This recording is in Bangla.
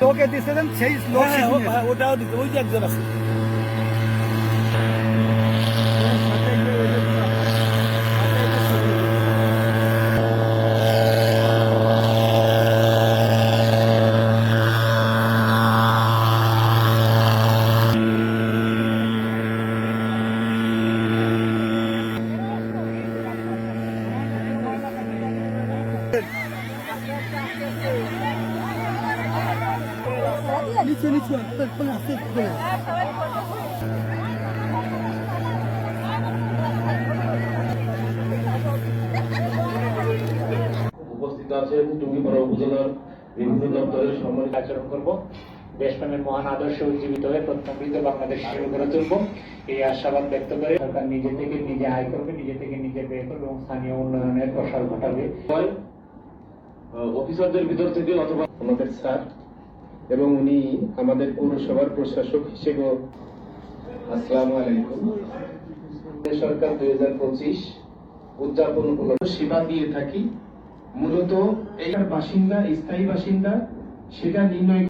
লোকে দিচ্ছেন সেই লোক ওটাও দিতে ওই যে একজন আছে নিচে নিচে আসতে উপস্থিত আছেন টুঙ্গিপাড়া উপজেলার বিভিন্ন দপ্তরের সম্মানিত আচরণ করব। দেশপ্রেমের মহান আদর্শ উজ্জীবিত হয়ে প্রত্যাবৃত বাংলাদেশ শুরু করে তুলব। এই আশাবাদ ব্যক্ত করে সরকার নিজে থেকে নিজে আয় করবে নিজে থেকে নিজে ব্যয় করবে এবং স্থানীয় উন্নয়নের প্রসার ঘটাবে। অফিসারদের ভিতর থেকে অথবা আমাদের স্যার। এবং উনি আমাদের পৌরসভার প্রশাসক হিসেবেও আসসালামু আলাইকুম। সরকার দুই হাজার পঁচিশ উদযাপন সেবা দিয়ে থাকি। মূলত এটার বাসিন্দা, স্থায়ী বাসিন্দা, সেটা নির্ণয়